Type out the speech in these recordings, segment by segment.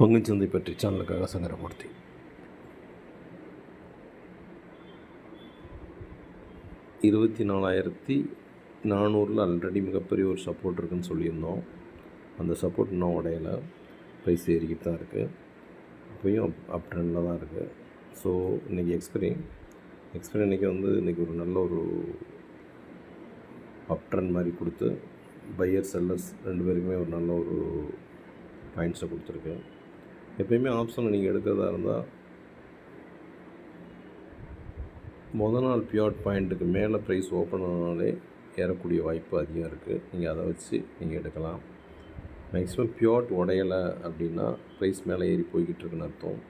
பங்குச்சந்தை பற்றி சேனலுக்காக சங்கரமூர்த்தி. இருபத்தி நாலாயிரத்தி நானூறில் ஆல்ரெடி மிகப்பெரிய ஒரு சப்போர்ட் இருக்குன்னு சொல்லியிருந்தோம். அந்த சப்போர்ட் இன்னும் உடையலை. ப்ரைஸ் ஏறிக்கிட்டு தான் இருக்குது அப்பயும் அப் அப் ட்ரெண்டில் தான் இருக்குது ஸோ இன்றைக்கி எக்ஸ்பைரி எக்ஸ்பைரி இன்றைக்கி வந்து இன்றைக்கி ஒரு நல்ல ஒரு அப் ட்ரெண்ட் மாதிரி கொடுத்து பையர் செல்லர்ஸ் ரெண்டு பேருக்குமே ஒரு நல்ல ஒரு பாயிண்ட்ஸை கொடுத்துருக்கு. எப்பயுமே ஆப்ஷன் நீங்கள் எடுக்கிறதா இருந்தால் முத நாள் பியூட் பாயிண்ட்டுக்கு மேலே ப்ரைஸ் ஓப்பன் ஆனாலே ஏறக்கூடிய வாய்ப்பு அதிகம் இருக்குது நீங்கள் அதை வச்சு நீங்கள் எடுக்கலாம். மேக்ஸிமம் பியூட் உடையலை அப்படின்னா ப்ரைஸ் மேலே ஏறி போய்கிட்டு இருக்குன்னு அர்த்தம்.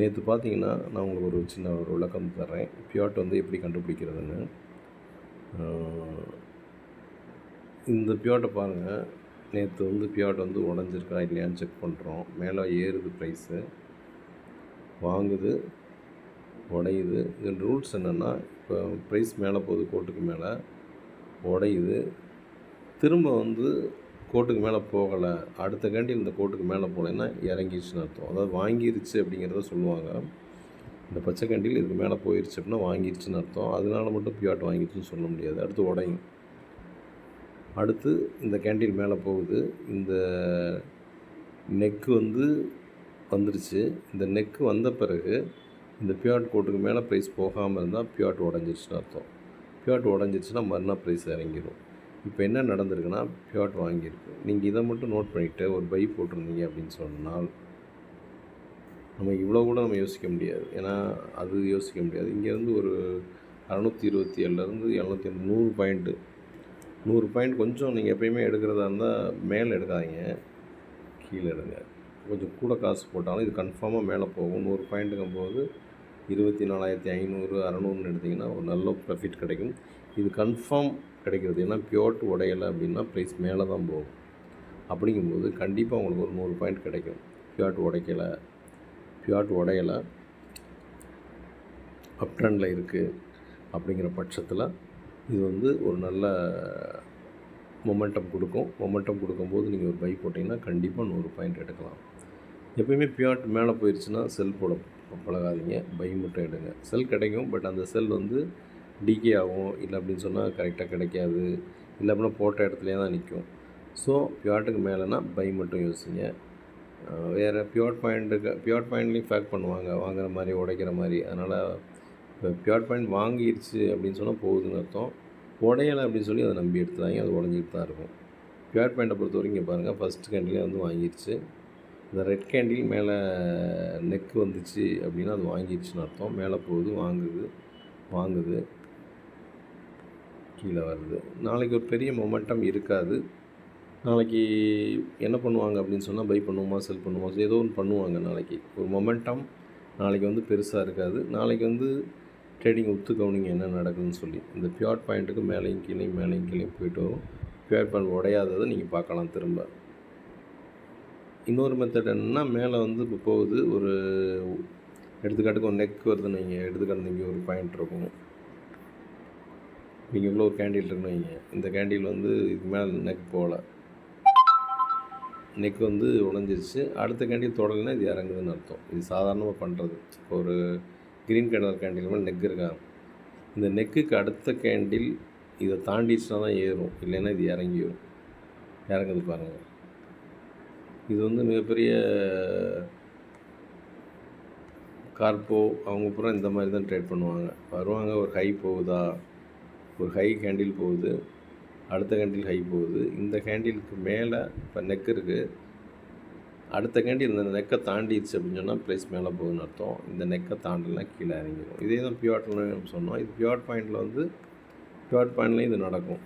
நேற்று பார்த்தீங்கன்னா நான் உங்களுக்கு ஒரு சின்ன ஒரு விளக்கம் தர்றேன். பியூர்ட் வந்து எப்படி கண்டுபிடிக்கிறதுன்னு. இந்த பியூர்ட்டை பாருங்கள் நேற்று வந்து பியாட் வந்து உடஞ்சிருக்கா இல்லையான்னு செக் பண்ணுறோம் மேலே ஏறுது ப்ரைஸு வாங்குது உடையுது. இதன் ரூல்ஸ் என்னென்னா இப்போ ப்ரைஸ் மேலே போகுது கோட்டுக்கு மேலே உடையுது. திரும்ப வந்து கோட்டுக்கு மேலே போகலை. அடுத்த கேண்டில் இந்த கோட்டுக்கு மேலே போகலைன்னா இறங்கிடுச்சுன்னு அர்த்தம். அதாவது வாங்கிருச்சு அப்படிங்கிறத சொல்லுவாங்க. இந்த பச்சை கண்டியில் இதுக்கு மேலே போயிடுச்சு அப்படின்னா வாங்கிருச்சுன்னு அர்த்தம். அதனால மட்டும் பியாட் வாங்கிருச்சுன்னு சொல்ல முடியாது. அடுத்து உடையும். அடுத்து இந்த கேண்டில் மேலே போகுது. இந்த நெக்கு வந்து வந்துருச்சு. இந்த நெக்கு வந்த பிறகு இந்த பியாட் கோட்டுக்கு மேலே ப்ரைஸ் போகாமல் இருந்தால் பியாட் உடஞ்சிருச்சுன்னு அர்த்தம். பியாட் உடஞ்சிருச்சுன்னா மறுநாள் ப்ரைஸ் இறங்கிடும் இப்போ என்ன நடந்திருக்குன்னா பியாட் வாங்கியிருக்கு. நீங்கள் இதை மட்டும் நோட் பண்ணிவிட்டு ஒரு பை போட்டிருந்தீங்க அப்படின்னு சொன்னால் நம்ம இவ்வளோ கூட நம்ம யோசிக்க முடியாது. ஏன்னா அது யோசிக்க முடியாது. இங்கேருந்து ஒரு அறநூற்றி இருபத்தி ஏழுலேருந்து இரநூத்தி நூறு பாயிண்ட்டு நூறு பாயிண்ட் கொஞ்சம் நீங்கள் எப்பயுமே எடுக்கிறதா இருந்தால் மேலே எடுக்காதீங்க. கீழே எடுங்க. கொஞ்சம் கூட காசு போட்டாலும் இது கன்ஃபார்மாக மேலே போகும். நூறு பாயிண்ட்டுக்கும் போது இருபத்தி நாலாயிரத்தி ஐநூறு அறநூறுன்னு எடுத்திங்கன்னா ஒரு நல்ல ப்ராஃபிட் கிடைக்கும். இது கன்ஃபார்ம் கிடைக்கிறது. ஏன்னா பியோர்ட் உடையலை அப்படின்னா ப்ரைஸ் மேலே தான் போகும். அப்படிங்கும்போது கண்டிப்பாக உங்களுக்கு ஒரு நூறு பாயிண்ட் கிடைக்கும். பியாட் உடைக்கலை. பியாட் உடையலை. அப் ட்ரெண்டில் இருக்குது அப்படிங்கிற பட்சத்தில் இது வந்து ஒரு நல்ல மொமெண்டம் கொடுக்கும். மொமெண்டம் கொடுக்கும்போது நீங்கள் ஒரு பை போட்டிங்கன்னா கண்டிப்பாக நூறு பாயிண்ட் எடுக்கலாம். எப்பயுமே பியாட் மேலே போயிடுச்சுன்னா செல் போட பழகாதீங்க. பை மட்டும் எடுங்க. செல் கிடைக்கும் பட் அந்த செல் வந்து டிகே ஆகும். இல்லை அப்படின்னு சொன்னால் கரெக்டாக கிடைக்காது. இல்லை அப்படின்னா போட்ட இடத்துலையே தான் நிற்கும். ஸோ பியாட்டுக்கு மேலேனா பை மட்டும் யோசிங்க. வேறு பியூர் பாயிண்ட்டுக்கு பியூர் பாயிண்ட்லேயும் ஃபேக் பண்ணுவாங்க. வாங்குற மாதிரி உடைக்கிற மாதிரி. அதனால் இப்போ பியூர் பாயிண்ட் வாங்கிடுச்சு அப்படின்னு சொன்னால் போகுதுன்னு அர்த்தம். உடையலை அப்படின்னு சொல்லி அதை நம்பி எடுத்துறாங்க. அது உடஞ்சிட்டு தான் இருக்கும். பியூர் பேண்ட்டை பொறுத்த வரைக்கும் இங்கே பாருங்கள் ஃபஸ்ட் கேண்டிலே வந்து வாங்கிருச்சு. இந்த ரெட் கேண்டில் மேலே நெக் வந்துச்சு அப்படின்னா அது வாங்கிருச்சுன்னு அர்த்தம். மேலே போகுது வாங்குது வாங்குது கீழே வருது. நாளைக்கு ஒரு பெரிய மொமெண்டம் இருக்காது. நாளைக்கு என்ன பண்ணுவாங்க அப்படின்னு சொன்னால் பை பண்ணுவோமா செல் பண்ணுவோமா ஏதோ ஒன்று பண்ணுவாங்க நாளைக்கு. ஒரு மொமெண்டம் நாளைக்கு வந்து பெருசாக இருக்காது. நாளைக்கு வந்து ட்ரேடிங் ஒத்து கவனிங்க என்ன நடக்குதுன்னு சொல்லி. இந்த பியூர் பாயிண்ட்டுக்கு மேலேயும் கீழேயும் மேலேயும் கீழேயும் போயிட்டு வரும். பியூர் பாயிண்ட் உடையாததை நீங்கள் பார்க்கலாம் திரும்ப. இன்னொரு மெத்தட் என்னென்னா மேலே வந்து இப்போ போகுது. ஒரு எடுத்துக்காட்டுக்கு ஒரு நெக் வருதுன்னு நீங்கள் எடுத்துக்காட்டு இங்கே ஒரு பாயிண்ட் இருக்கும். நீங்கள் இவ்வளோ ஒரு கேண்டில் இருக்குன்னு வைங்க. இந்த கேண்டில் வந்து இதுக்கு மேலே நெக் போகலை. நெக் வந்து உடஞ்சிருச்சு. அடுத்த கேண்டில் தொடலைன்னா இது இறங்குதுன்னு அர்த்தம். இது சாதாரணமாக பண்ணுறது ஒரு க்ரீன் கலர் கேண்டில் மேலே நெக் இருக்கா? இந்த நெக்குக்கு அடுத்த கேண்டில் இதை தாண்டிச்சுனா தான் ஏறும். இல்லைன்னா இது இறங்கிடும் இறங்குது பாருங்கள் இது வந்து மிகப்பெரிய கார்போ அவங்க பூரா இந்த மாதிரி தான் ட்ரேட் பண்ணுவாங்க. வருவாங்க ஒரு ஹை போகுதா? ஒரு ஹை கேண்டில் போகுது. அடுத்த கேண்டில் ஹை போகுது. இந்த கேண்டிலுக்கு மேலே இப்போ நெக் இருக்குது அடுத்த கேண்டி இந்த நெக்கை தாண்டிடுச்சு அப்படின்னு சொன்னால் ப்ரைஸ் மேலே போகுதுன்னு அர்த்தம். இந்த நெக்கை தாண்டலாம் கீழே இறங்கிடும் இதே தான் பியூட்னு நம்ம சொன்னோம். இது பியூட் பாயிண்டில் வந்து பியூட் பாயிண்ட்லேயும் இது நடக்கும்.